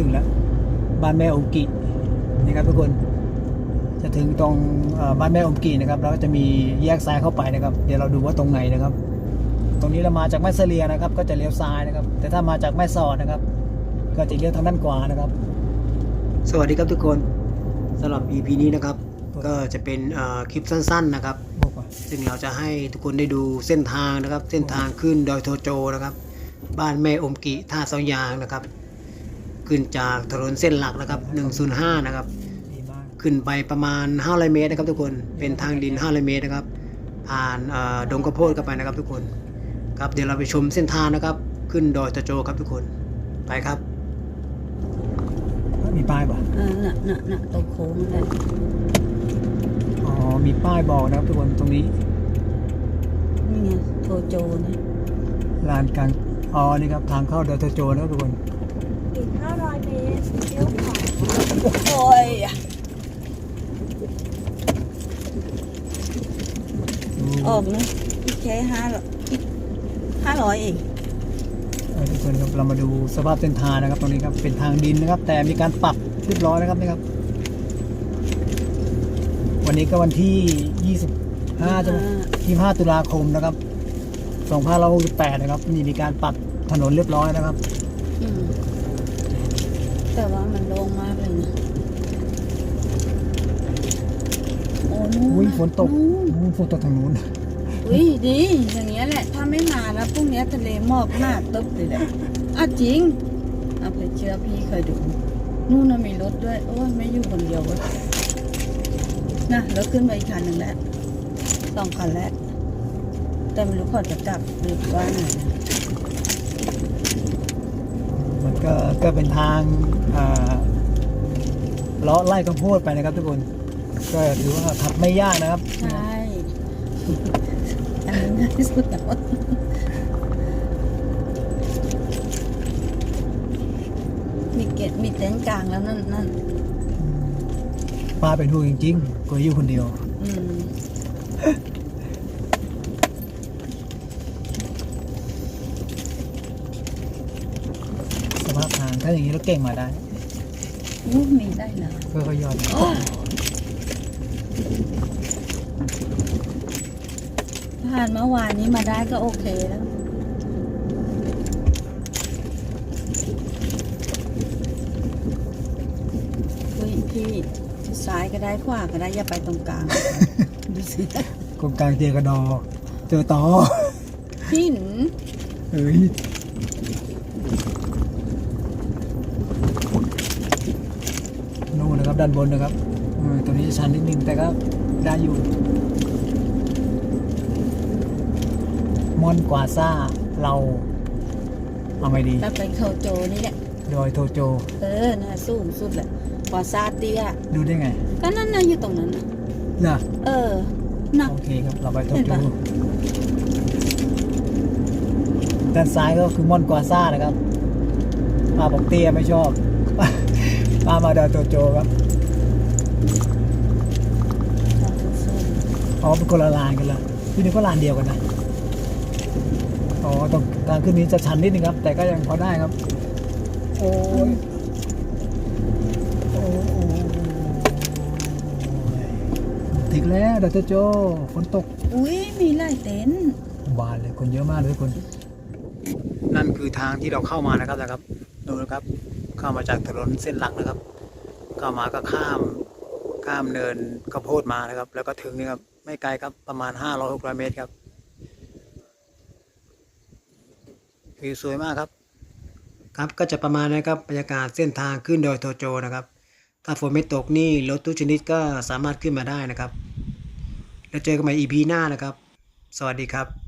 ถึงแล้ว บ้านแม่อมกินี่ครับทุกคน จะถึงตรงเอ่อบ้านแม่อมกีนะครับแล้วก็จะมีแยกซ้ายเข้าไปนะครับ เดี๋ยวเราดูว่าตรงไหนนะครับ ตรงนี้เรามาจากแม่เสลียนะครับ ก็จะเลี้ยวซ้ายนะครับ แต่ถ้ามาจากแม่สอดนะครับ ก็จะเลี้ยวทางด้านขวานะครับ สวัสดีครับทุกคนสำหรับ EP นี้นะครับ ก็จะเป็นเอ่อคลิปสั้น ๆนะครับซึ่งเราจะให้ทุกคนได้ดูเส้นทางนะครับ เส้นทางขึ้นดอยโทโจนะครับ บ้านแม่อมกิท่าเสายางนะครับ ขึ้นจากถนนเส้นหลักนะครับ 105 นะครับ ขึ้นไปประมาณ500เมตรนะครับทุกคน เป็นทางดิน500เมตรนะครับ ผ่านเอ่อดงกระโพดเข้าไปนะครับทุกคน ครับเดี๋ยวเราไปชมเส้นทางนะครับ ขึ้นดอยโทโจครับทุกคน ไปครับ มีป้ายป่ะเออน่ะน่ะน่ะตรงโค้งนั่นแหละอ๋อ มีป้ายบอกนะครับทุกคนตรงนี้ นี่ไงโทโจนะ ลานกลาง อ๋อ นี่ครับทางเข้าดอยโทโจนะครับทุกคนอีก 500 เมตรเลี้ยวขวาโอ้ยออกนะอีกแค่ห้าร้อยอีกห้าร้อยเองเอ่อทุกคนครับเรามาดูสภาพเส้นทางนะครับตรงนี้ครับเป็นทางดินนะครับ แต่มีการปรับเรียบร้อยนะครับนี่ครับ วันนี้ก็วันที่ 25ใช่ไหม25ตุลาคมนะครับ2568นะครับนี่มีการปรับถนนเรียบร้อยนะครับอืม แต่ว่ามันโล่งมากเลยนะโอ้นู่นอุ้ยฝนตกนู่นอู้ฝนตกทางนู้นอุ้ยดี อย่างเงี้ยแหละ ถ้าไม่มาแล้วพรุ่งนี้ทะเลหมอกหน้าตึ๊บเลยแหละอะจริงเอาไปเชื่อพี่เคยดูนู่นน่ะมีรถด้วย โอ้ยไม่อยู่คนเดียวเว้ยนะแล้วขึ้นมาอีกคันหนึ่งแล้วสองคันแล้ว แต่ไม่รู้เขาจะกลับหรือว่าไงนะมัน ก็ก็เป็นทางอ่าเลาะไล่ข้าวโพดไปนะครับทุกคนก็ถือว่าขับไม่ยากนะครับ ใช่อันนี้ง่ายที่สุดแล้วมีเกตมีเต็นท์กลางแล้วนั่นนั่นป้าเป็นห่วงจริงๆกลัวอยู่คนเดียว อืม สภาพทาง ถ้าอย่างนี้รถเก่งมาได้อู้มีได้เหรอเพื่อเขาย่อนโอ้ผ่านเมื่อวานนี้มาได้ก็โอเคแล้ว อุ้ยพี่ซ้ายก็ได้ขวาก็ได้อย่าไปตรงกลาง ดูสิกงกลางเจอกระดอ เจอต่อหินเฮ้ยนู่นนะครับ ด้านบนนะครับเออตัวนี้จะชันนิดนึงแต่ก็ได้อยู่ มอนกวาซ่าเราเอาไงดีแล้วไปโทโจนี่แหละดอยโทโจ เออน่าสูงสุดแหละกว่าซาเตียดูได้ไง ก็นั่นน่ะอยู่ตรงนั้นน่ะน่ะเออน่ะโอเคครับเราไปโทเห็นโจปะด้านซ้ายก็คือมอนกวาซ่านะครับป้าบอกเตี้ยไม่ชอบป้ามาดอยโทโจครับ อ๋อเป็นคนละลานกันเละที่นี่ก็ลานเดียวกันนะ อ๋อตรงทางขึ้นนี้จะชันนิดนึงครับ แต่ก็ยังพอได้ครับ โอ้ยโอ้ยถึงแล้วดรโจฝนตก อุ้ยมีหลายเต็นท์บานเลยคนเยอะมากเลยทุกคน นั่นคือทางที่เราเข้ามานะครับนะครับ ดูนะครับ เข้ามาจากถนนเส้นหลักนะครับ เข้ามาก็ข้าม ข้ามเนินข้าวโพดมานะครับ แล้วก็ถึงนี่ครับไม่ไกลครับประมาณห้าร้อยหกร้อยเมตรครับวิวสวยมากครับ ครับก็จะประมาณนะครับบรรยากาศเส้นทางขึ้นดอยโทโจนะครับ ถ้าฝนไม่ตกนี่รถทุกชนิดก็สามารถขึ้นมาได้นะครับ แล้วเจอกันใหม่ EP หน้านะครับ สวัสดีครับ